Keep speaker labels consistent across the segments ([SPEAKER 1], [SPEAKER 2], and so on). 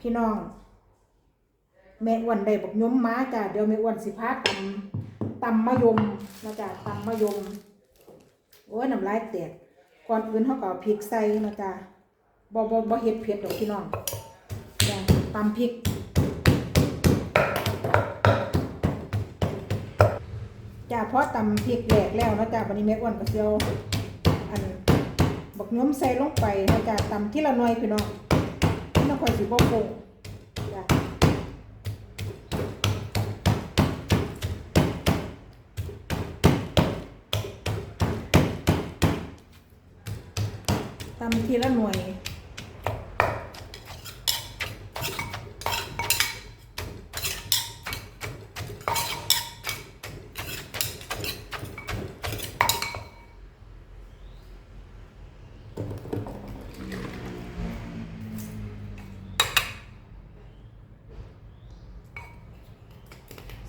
[SPEAKER 1] พี่น้อง แม่อ้วนได้บอกยมมาจ้ะเดี๋ยวแม่อ้วนสิพาตำตำมะยมนะจ๊ะตำมะยมโอ้ยน้ำลายแตกก่อนอื่นเขาก็เอพริกใส่นะจ๊ะบ่บ่บ่เฮ็ดเผ็ดดอกพี่น้องจ้ะตำพริกจ้าเพราะตำพริกแหลกแล้วนะจ้าวันนี้แม่อ้วนก็เจียวอันบักย้อมใส่ลงไปนะจ้าตำที่ละหน่อยพี่น้อง คอยสิบ่โกงจ้าตำทีละหน่วย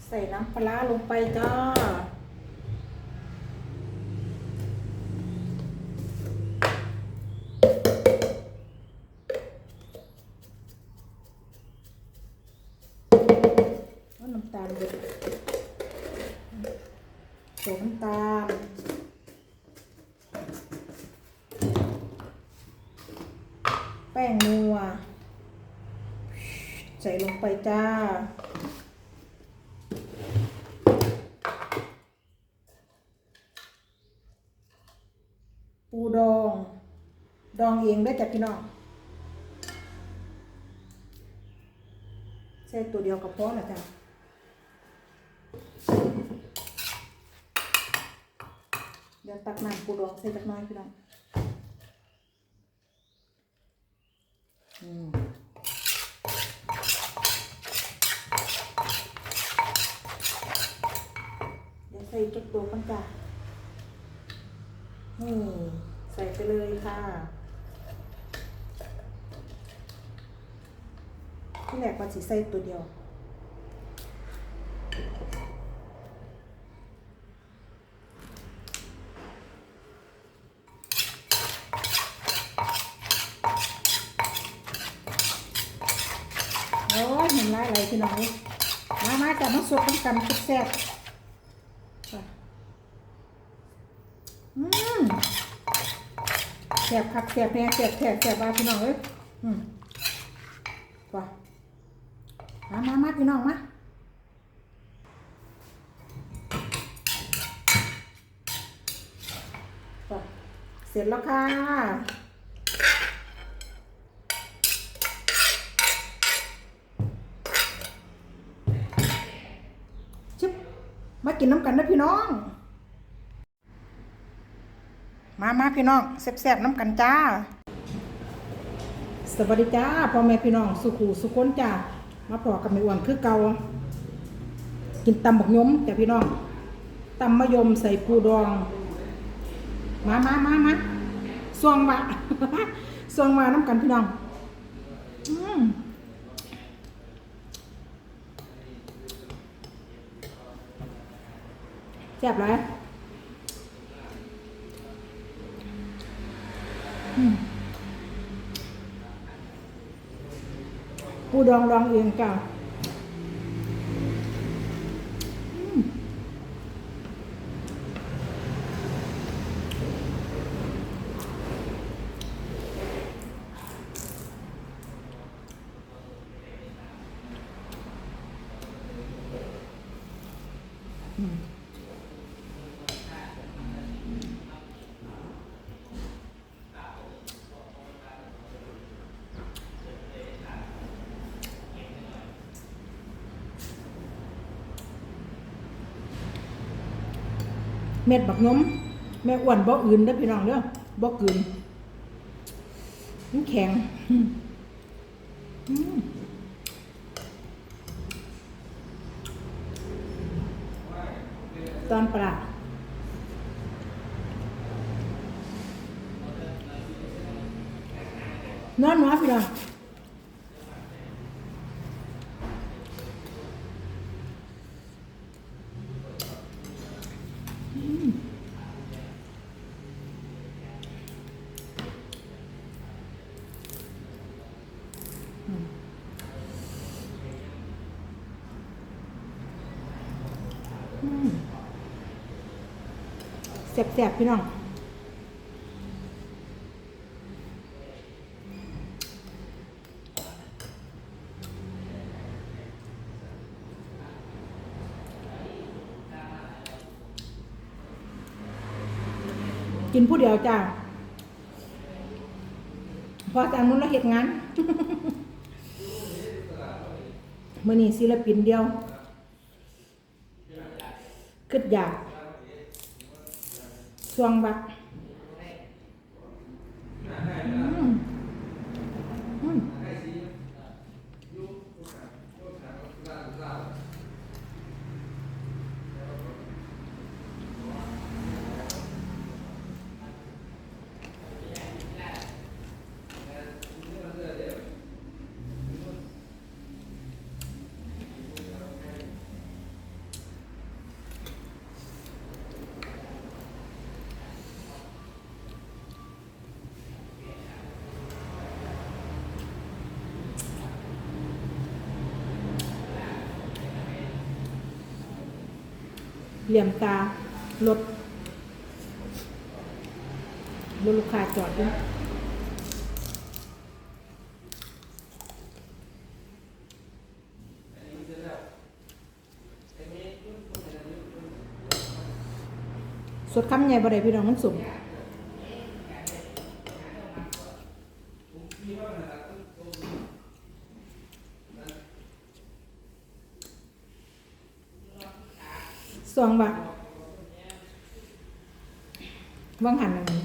[SPEAKER 1] ใส่น้ำปลาลงไปจ้าน้ำตาลเด็ดใส่น้ำตาลแป้งนัว ใส่ลงไปจ้า ปูดอง ดองเองได้จากพี่น้องใส่ตัวเดียวกับพอนะจ๊ะเดี๋ยวตักน้ำปูดองใส่จักน้อยพี่น้องอืมเดี๋ยวใส่จักตัวกันจ้ะนี่ใส่ไปเลยค่ะ ที่แรกว่าสิใส่ตัวเดียว โอ้ยเห็นไรไรพี่น้องเอ้ยมามาจับมาสดกันกันแซ่บอืมแซ่บคักแซ่บแน่แซ่บแซ่บแซ่บมาพี่น้องเอ้ยอืม มามามาพี่น้องมาเสร็จแล้วค่ะ ชิบมากินน้ำกันนะพี่น้อง มามาพี่น้องแซ่บๆน้ำกันจ้า สวัสดีจ้าพ่อแม่พี่น้อง สุขูสุคนจ้า มาพอกับแม่อ้วนคือเก่ากินตำบักยมจ้าพี่น้องตำมะยมใส่ปูดอง มามามามาสวงมาสวงมาน้ำกันพี่น้องแซ่บเลยอืม ปูดองดองเองจ้ะอืม เม็ดบักยมแม่อ้วนบ่อื่นเด้อพี่น้องเด้อบ่กืนมันแข็งตอนปลาน้อนหมาพี่น้อง แซ่บๆ พี่น้องกินผู้เดียวจ้า พอจากนู้นเราเห็ดงานเมื่อนี้ศิลปินเดียวคิดอยาก สวงบักอืมอืม เหลี่ยมตารถรถลูกค้าจอดด้วยสดคำใหญ่บ่ได้พี่น้องมันสุ่ม สองบาว่างหันหนึ่ง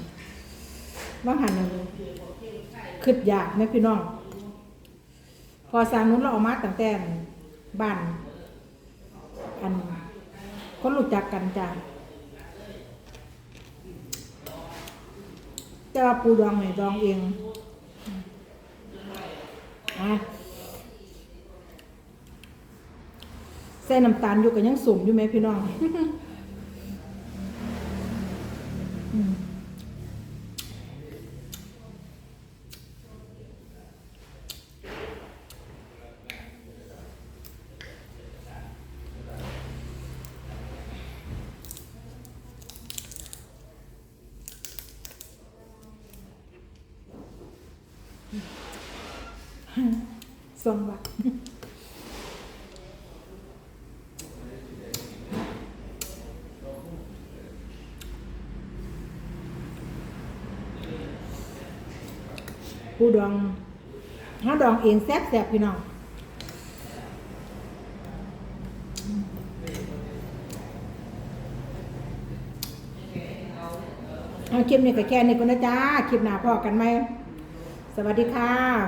[SPEAKER 1] ว่างหันหนึ่งคืดอยากไหมพี่น้อง พอสร้างนู้นเราเออกมาตั้งแต่บ้านอันคนรู้จักกันจ้าแต่ว่าปูดองเนี่ยดองเองอะใส่น้ำตาลอยู่กันยังสุ่มอยู่ไหมพี่น้องสองบาท ปูดองห้าดองเองแซ่บแซ่บพี่น้องเอาคลิปนี้ก็แค่นี้ก็นะจ้าคลิปหน้าพอกันไหม สวัสดีค่ะ